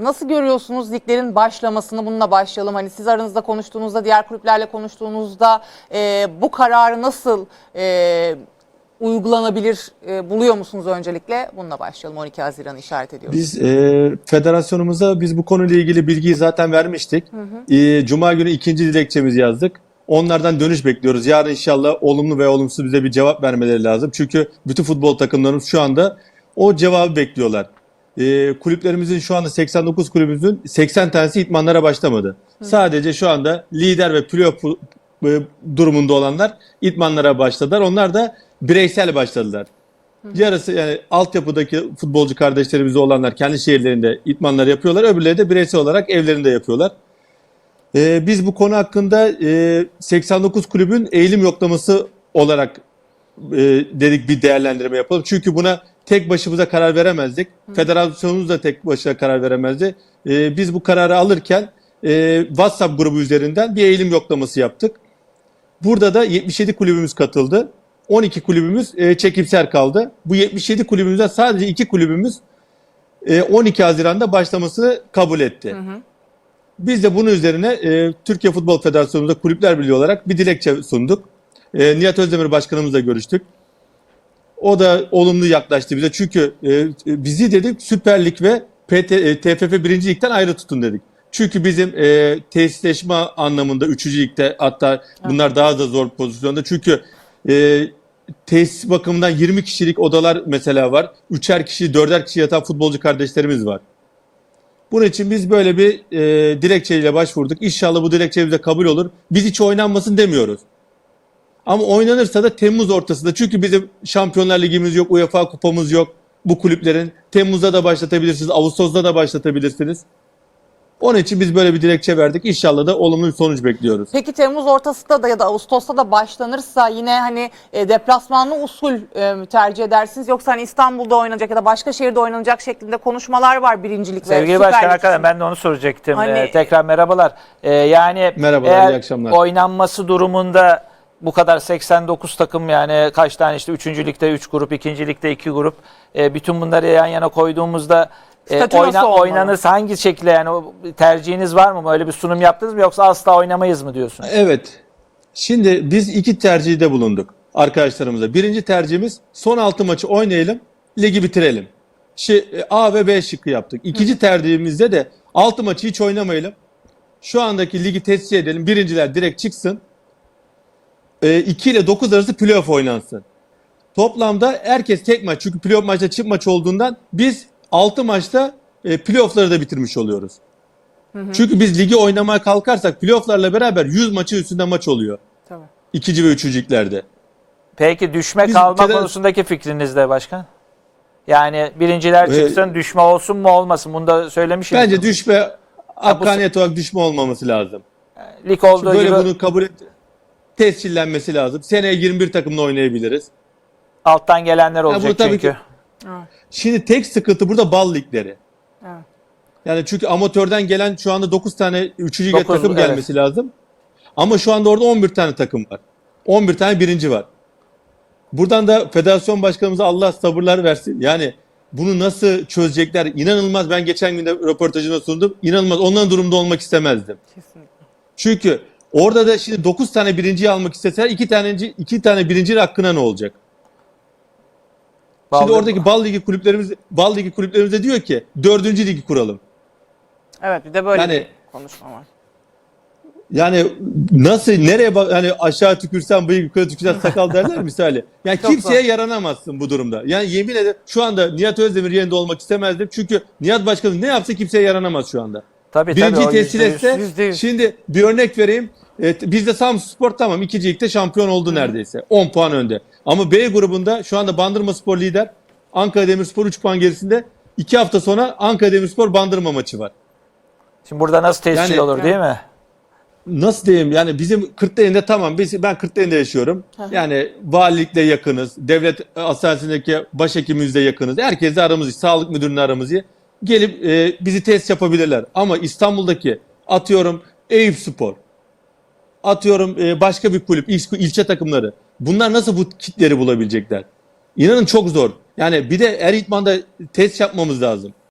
nasıl görüyorsunuz liglerin başlamasını? Bununla başlayalım. Hani siz aranızda konuştuğunuzda, diğer kulüplerle konuştuğunuzda e, bu kararı nasıl e, uygulanabilir e, buluyor musunuz öncelikle? Bununla başlayalım. 12 Haziran'ı işaret ediyoruz. Biz e, federasyonumuza biz bu konuyla ilgili bilgiyi zaten vermiştik. E, Cuma günü ikinci dilekçemizi yazdık. Onlardan dönüş bekliyoruz. Yarın inşallah olumlu ve olumsuz bize bir cevap vermeleri lazım. Çünkü bütün futbol takımlarımız şu anda o cevabı bekliyorlar. E, kulüplerimizin şu anda 89 kulübümüzün 80 tanesi itmanlara başlamadı. Sadece şu anda lider ve playoff e, durumunda olanlar itmanlara başladılar. Onlar da bireysel başladılar. Yarısı yani altyapıdaki futbolcu kardeşlerimiz olanlar kendi şehirlerinde itmanları yapıyorlar. Öbürleri de bireysel olarak evlerinde yapıyorlar. Ee, biz bu konu hakkında e, 89 kulübün eğilim yoklaması olarak e, dedik bir değerlendirme yapalım. Çünkü buna tek başımıza karar veremezdik. Federasyonumuz da tek başına karar veremezdi. E, biz bu kararı alırken e, WhatsApp grubu üzerinden bir eğilim yoklaması yaptık. Burada da 77 kulübümüz katıldı. 12 kulübümüz e, çekimser kaldı. Bu 77 kulübümüzden sadece 2 kulübümüz e, 12 Haziran'da başlamasını kabul etti. Biz de bunun üzerine e, Türkiye Futbol Federasyonu'nda Kulüpler Birliği olarak bir dilekçe sunduk. E, Nihat Özdemir Başkanımızla görüştük. O da olumlu yaklaştı bize. Çünkü e, bizi dedik Süper Lig ve PT, e, TFF 1. Lig'den ayrı tutun dedik. Çünkü bizim e, tesisleşme anlamında 3. ligde hatta bunlar daha da zor pozisyonda. Çünkü e, tesis bakımından 20 kişilik odalar mesela var. Üçer kişi, dörder kişi yatan futbolcu kardeşlerimiz var. Bunun için biz böyle bir e, dilekçeyle başvurduk. İnşallah bu dilekçemiz de kabul olur. Biz hiç oynanmasın demiyoruz. Ama oynanırsa da Temmuz ortasında. Çünkü bizim Şampiyonlar Ligimiz yok, UEFA kupamız yok. Bu kulüplerin Temmuz'da da başlatabilirsiniz, Ağustos'ta da başlatabilirsiniz. Onun için biz böyle bir dilekçe verdik. İnşallah da olumlu bir sonuç bekliyoruz. Peki Temmuz ortasında da ya da Ağustos'ta da başlanırsa yine hani e, deplasmanlı usul e, tercih edersiniz yoksa hani İstanbul'da oynanacak ya da başka şehirde oynanacak şeklinde konuşmalar var birincilik ve Sevgili Süper Başkan için. ben de onu soracaktım. Hani- Ee, tekrar merhabalar. Ee, yani Merhabalar, eğer iyi akşamlar. oynanması durumunda bu kadar 89 takım yani kaç tane işte 3. ligde 3 grup, 2. ligde 2 grup e, bütün bunları yan yana koyduğumuzda e, Statü nasıl olmalı? oynanırsa hangi şekilde yani o tercihiniz var mı? Öyle bir sunum yaptınız mı yoksa asla oynamayız mı diyorsunuz? Evet. Şimdi biz iki tercihde bulunduk arkadaşlarımıza. Birinci tercihimiz son altı maçı oynayalım, ligi bitirelim. Şi, A ve B şıkkı yaptık. İkinci tercihimizde de altı maçı hiç oynamayalım. Şu andaki ligi tescil edelim. Birinciler direkt çıksın. 2 ile 9 arası playoff oynansın. Toplamda herkes tek maç. Çünkü playoff maçta çift maç olduğundan biz 6 maçta e, playoffları da bitirmiş oluyoruz. Çünkü biz ligi oynamaya kalkarsak playofflarla beraber 100 maçın üstünde maç oluyor. Tabii. İkinci ve üçüncüklerde. Peki düşme Biz kalma feder- konusundaki fikriniz de başkan? Yani birinciler Ee, çıksın, düşme olsun mu olmasın? Bunu da söylemişim. Bence düşme, hakkaniyet olarak düşme olmaması lazım. Lig olduğu Böyle gibi bunu kabul et, tescillenmesi lazım. Seneye 21 takımla oynayabiliriz. alttan gelenler olacak bu tabii çünkü. ki- Şimdi tek sıkıntı burada bal ligleri. Evet. Yani çünkü amatörden gelen şu anda 9 tane 3. lige takım evet. gelmesi lazım. Ama şu anda orada 11 tane takım var. 11 tane birinci var. Buradan da federasyon başkanımıza Allah sabırlar versin. Yani bunu nasıl çözecekler inanılmaz. Ben geçen günde röportajına sundum. İnanılmaz. Onların durumda olmak istemezdim. Kesinlikle. Çünkü orada da şimdi 9 tane birinciyi almak isteseler 2 tane iki tane birinci hakkına ne olacak? Şimdi Vallahi- oradaki bal ligi kulüplerimiz bal ligi kulüplerimiz de diyor ki 4. ligi kuralım. Evet bir de böyle Yani- bir konuşma var. Yani nasıl nereye bak yani aşağı tükürsen bıyık yukarı tükürsen sakal derler misali. Yani Çok kimseye zor. yaranamazsın bu durumda. Yani yemin ederim şu anda Nihat Özdemir yerinde olmak istemezdim. Çünkü Nihat Başkanım ne yapsa kimseye yaranamaz şu anda. Tabii Birinciyi tabii. tescil etse şimdi bir örnek vereyim. Evet, bizde Samsun Spor tamam ikinci ligde şampiyon oldu neredeyse. 10 puan önde. Ama B grubunda şu anda Bandırma Spor lider. Ankara Demirspor 3 puan gerisinde. 2 hafta sonra Ankara Demirspor Bandırma maçı var. Şimdi burada nasıl tescil Yani- olur değil mi? nasıl diyeyim yani bizim Kırklareli'nde tamam biz ben Kırklareli'nde yaşıyorum. Yani valilikle yakınız. Devlet hastanesindeki başhekimimizle yakınız. Herkesle aramız iyi. Sağlık müdürünle aramız iyi. Gelip e, bizi test yapabilirler. Ama İstanbul'daki atıyorum Eyüp Spor. Atıyorum e, başka bir kulüp, il, ilçe takımları. Bunlar nasıl bu kitleri bulabilecekler? İnanın çok zor. Yani bir de er idmanda test yapmamız lazım.